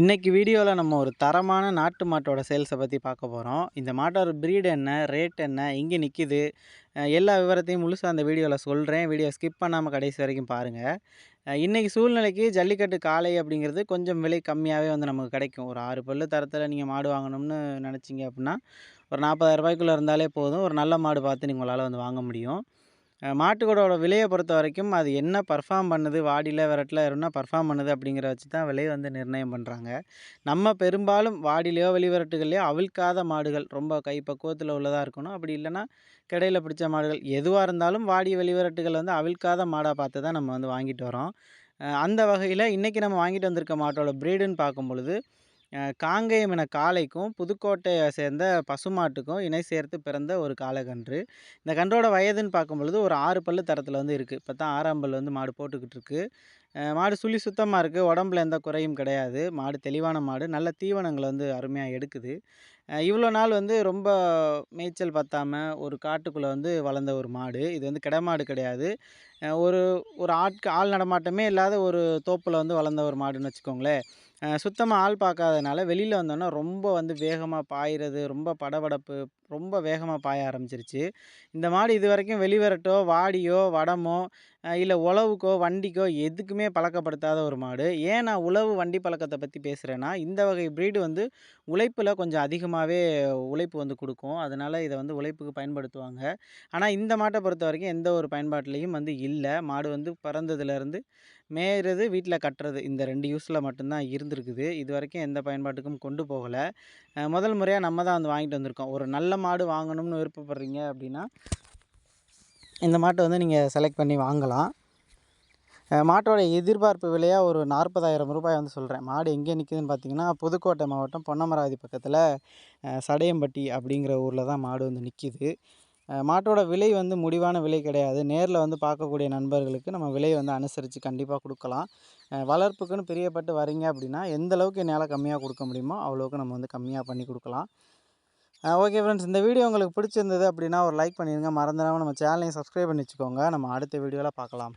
இன்றைக்கி வீடியோவில் நம்ம ஒரு தரமான நாட்டு மாட்டோட சேல்ஸை பற்றி பார்க்க போகிறோம் இந்த மாட்டோட ப்ரீட் என்ன ரேட் என்ன எங்கே நிற்கிது எல்லா விவரத்தையும் முழுசாக அந்த வீடியோவில் சொல்கிறேன் வீடியோ ஸ்கிப் பண்ணாமல் கடைசி வரைக்கும் பாருங்கள் இன்றைக்கி சூழ்நிலைக்கு ஜல்லிக்கட்டு காளை அப்படிங்கிறது கொஞ்சம் விலை கம்மியாகவே வந்து நமக்கு கிடைக்கும். ஒரு ஆறு பல்லு தரத்தில் நீங்கள் மாடு வாங்கணும்னு நினச்சிங்க அப்படின்னா ஒரு நாற்பதாயிரரூபாய்க்குள்ளே இருந்தாலே போதும். ஒரு நல்ல மாடு பார்த்து நீங்கள் உங்களால் வந்து வாங்க முடியும். மாட்டுக்கூடோட விலையை பொறுத்த வரைக்கும் அது என்ன பர்ஃபார்ம் பண்ணுது வாடியில் விரட்டில் என்ன பர்ஃபார்ம் பண்ணுது அப்படிங்கிற வச்சு தான் விலையை வந்து நிர்ணயம் பண்ணுறாங்க நம்ம பெரும்பாலும் வாடிலையோ வெளிவிரட்டுகள்லையோ அவிழ்க்காத மாடுகள் ரொம்ப கைப்பக்குவத்தில் உள்ளதாக இருக்கணும். அப்படி இல்லைன்னா கிடையில் பிடிச்ச மாடுகள் எதுவாக இருந்தாலும் வாடி வெளிவிரட்டுகள் வந்து அவிழ்க்காத மாடாக பார்த்து தான் நம்ம வந்து வாங்கிட்டு வரோம். அந்த வகையில் இன்றைக்கி நம்ம வாங்கிட்டு வந்திருக்க மாட்டோட ப்ரீடுன்னு பார்க்கும் பொழுது காங்கேயம் என காளைக்கும் புதுக்கோட்டையை சேர்ந்த பசுமாட்டுக்கும் இணை சேர்த்து பிறந்த ஒரு காளைக்கன்று. இந்த கன்றோட வயதுன்னு பார்க்கும் பொழுது ஒரு ஆறு பல்லு தரத்தில் வந்து இருக்குது இப்போ தான் ஆறாம் பல் வந்து மாடு போட்டுக்கிட்டு இருக்குது மாடு சுழி சுத்தமாக இருக்குது உடம்புல எந்த குறையும் கிடையாது. மாடு தெளிவான மாடு. நல்ல தீவனங்களை வந்து அருமையாக எடுக்குது. இவ்வளோ நாள் வந்து ரொம்ப மேய்ச்சல் பத்தாமல் ஒரு காட்டுக்குள்ளே வந்து வளர்ந்த ஒரு மாடு. இது வந்து கிடமாடு கிடையாது. ஒரு ஒரு ஆட்கு ஆள் நடமாட்டமே இல்லாத ஒரு தோப்பில் வந்து வளர்ந்த ஒரு மாடுன்னு வச்சுக்கோங்களேன். சுத்தமாக ஆள் பார்க்காதனால வெளியில் வந்தோன்னா ரொம்ப வந்து வேகமாக பாயிறது ரொம்ப படபடப்பு ரொம்ப வேகமாக பாய ஆரம்பிச்சிருச்சு. இந்த மாடு இது வரைக்கும் வெளிவரட்டோ வாடியோ வடமோ இல்லை உழவுக்கோ வண்டிக்கோ எதுக்குமே பழக்கப்படுத்தாத ஒரு மாடு. ஏன் நான் உழவு வண்டி பழக்கத்தை பற்றி பேசுகிறேன்னா இந்த வகை ப்ரீடு வந்து உழைப்பில் கொஞ்சம் அதிகமாகவே உழைப்பு வந்து கொடுக்கும். அதனால் இதை வந்து உழைப்புக்கு பயன்படுத்துவாங்க. ஆனால் இந்த மாட்டை பொறுத்த வரைக்கும் எந்த ஒரு பயன்பாட்டிலையும் வந்து இல்லை. மாடு வந்து பிறந்ததுலேருந்து மேயிறது வீட்டில் கட்டுறது இந்த ரெண்டு யூஸில் மட்டும்தான் இருந்திருக்குது. இது வரைக்கும் எந்த பயன்பாட்டுக்கும் கொண்டு போகலை. முதல் முறையாக நம்ம தான் வந்து வாங்கிட்டு வந்திருக்கோம். ஒரு நல்ல மாடு வாங்கணும்னு விருப்பப்படுறீங்க அப்படின்னா இந்த மாட்டை வந்து நீங்கள் செலக்ட் பண்ணி வாங்கலாம். மாட்டோட எதிர்பார்ப்பு விலையாக ஒரு நாற்பதாயிரம் ரூபாய் வந்து சொல்கிறேன் மாடு எங்கே நிற்கிதுன்னு பார்த்தீங்கன்னா புதுக்கோட்டை மாவட்டம் பொன்னமராவதி பக்கத்தில் சடையம்பட்டி அப்படிங்கிற ஊரில் தான் மாடு வந்து நிற்கிது மாட்டோட விலை வந்து முடிவான விலை கிடையாது. நேரில் வந்து பார்க்கக்கூடிய நண்பர்களுக்கு நம்ம விலையை வந்து அனுசரித்து கண்டிப்பாக கொடுக்கலாம். வளர்ப்புக்குன்னு பிரியப்பட்டு வரீங்க அப்படின்னா எந்த அளவுக்கு என்னால் கம்மியாக கொடுக்க முடியுமோ அவ்வளோவுக்கு நம்ம வந்து கம்மியாக பண்ணி கொடுக்கலாம். ஓகே ஃப்ரெண்ட்ஸ் இந்த வீடியோ உங்களுக்கு பிடிச்சிருந்தது அப்படின்னா ஒரு லைக் பண்ணிடுங்க. மறந்துடாமல் நம்ம சேனலையும் சப்ஸ்கிரைப் பண்ணி வச்சுக்கோங்க. நம்ம அடுத்த வீடியோவில் பார்க்கலாம்.